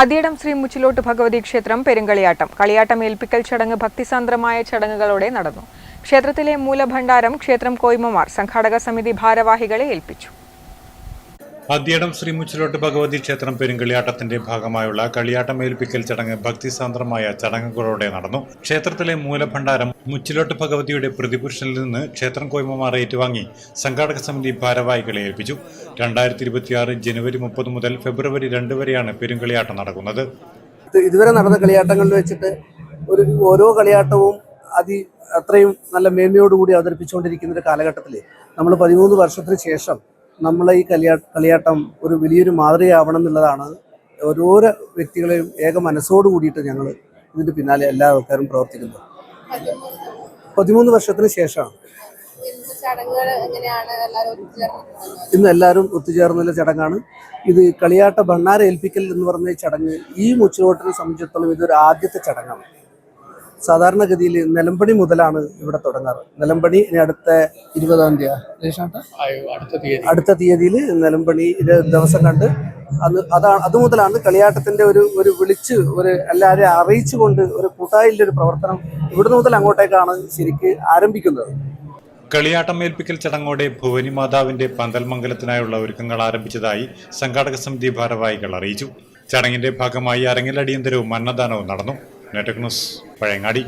അതിയടം ശ്രീ മുച്ചിലോട്ട് ഭഗവതി ക്ഷേത്രം പെരുങ്കളിയാട്ടം. കളിയാട്ടം ഏൽപ്പിക്കൽ ചടങ്ങ് ഭക്തിസാന്ദ്രമായ ചടങ്ങുകളോടെ നടന്നു. ക്ഷേത്രത്തിലെ മൂലഭണ്ഡാരം ക്ഷേത്രം കോയ്മമാർ സംഘാടക സമിതി ഭാരവാഹികളെ ഏൽപ്പിച്ചു. അദ്യടം ശ്രീ മുച്ചിലോട്ട് ഭഗവതി ക്ഷേത്രം പെരുങ്കളിയാട്ടത്തിന്റെ ഭാഗമായുള്ള കളിയാട്ടം ഏൽപ്പിക്കൽ ചടങ്ങ് ഭക്തിസാന്ദ്രമായ ചടങ്ങുകളോടെ നടന്നു. ക്ഷേത്രത്തിലെ മൂലഭണ്ഡാരം മുച്ചിലോട്ട് ഭഗവതിയുടെ പ്രതിപുരുഷനിൽ നിന്ന് ക്ഷേത്രം കോയ്മമാർ ഏറ്റുവാങ്ങി സംഘാടക സമിതി ഭാരവാഹികളെ ഏൽപ്പിച്ചു. രണ്ടായിരത്തി ഇരുപത്തിയാറ് ജനുവരി മുപ്പത് മുതൽ ഫെബ്രുവരി രണ്ട് വരെയാണ് പെരുങ്കളിയാട്ടം നടക്കുന്നത്. ഇതുവരെ നടന്ന കളിയാട്ടങ്ങളിൽ വെച്ചിട്ട് ഒരു ഓരോ കളിയാട്ടവും അതി അത്രയും നല്ല മേന്മയോടുകൂടി അവതരിപ്പിച്ചുകൊണ്ടിരിക്കുന്ന ഒരു കാലഘട്ടത്തിൽ നമ്മൾ പതിമൂന്ന് വർഷത്തിന് ശേഷം നമ്മളെ ഈ കളിയാ കളിയാട്ടം ഒരു വലിയൊരു മാതൃകയാവണം എന്നുള്ളതാണ്. ഓരോരോ വ്യക്തികളെയും ഏക മനസ്സോട് കൂടിയിട്ട് ഞങ്ങൾ ഇതിന്റെ പിന്നാലെ എല്ലാ ആൾക്കാരും പ്രവർത്തിക്കുന്നത് പതിമൂന്ന് വർഷത്തിന് ശേഷമാണ്. ഇന്ന് എല്ലാവരും ഒത്തുചേർന്നുള്ള ചടങ്ങാണ്. ഇത് കളിയാട്ട ഭണ്ണാര ഏൽപ്പിക്കൽ എന്ന് പറഞ്ഞ ചടങ്ങ് ഈ മുച്ചിലോട്ടിനെ സംബന്ധിച്ചിടത്തോളം ഇതൊരു ആദ്യത്തെ ചടങ്ങാണ്. സാധാരണഗതിയിൽ നിലമ്പണി മുതലാണ് ഇവിടെ തുടങ്ങാറ്. നിലമ്പണി ഇനി അടുത്ത ഇരുപതാം തീയതി അടുത്ത തീയതി. അടുത്ത തീയതിയിൽ നിലമ്പണി ദിവസം കണ്ട് അന്ന് അതാണ് അത് മുതലാണ് കളിയാട്ടത്തിന്റെ ഒരു ഒരു വിളിച്ച് ഒരു എല്ലാവരെയും അറിയിച്ചുകൊണ്ട് ഒരു കൂട്ടായിലെ ഒരു പ്രവർത്തനം ഇവിടുന്ന് മുതൽ അങ്ങോട്ടേക്കാണ് ശരിക്ക് ആരംഭിക്കുന്നത്. കളിയാട്ടം ഏൽപ്പിക്കൽ ചടങ്ങോടെ ഭുവനി മാതാവിന്റെ പന്തൽമംഗലത്തിനായുള്ള ഒരുക്കങ്ങൾ ആരംഭിച്ചതായി സംഘാടക സമിതി ഭാരവാഹികൾ അറിയിച്ചു. ചടങ്ങിന്റെ ഭാഗമായി അരങ്ങിൽ അടിയന്തരവും അന്നദാനവും നടന്നു. നെറ്റക് ന്യൂസ്. പഴയങ്ങാടി.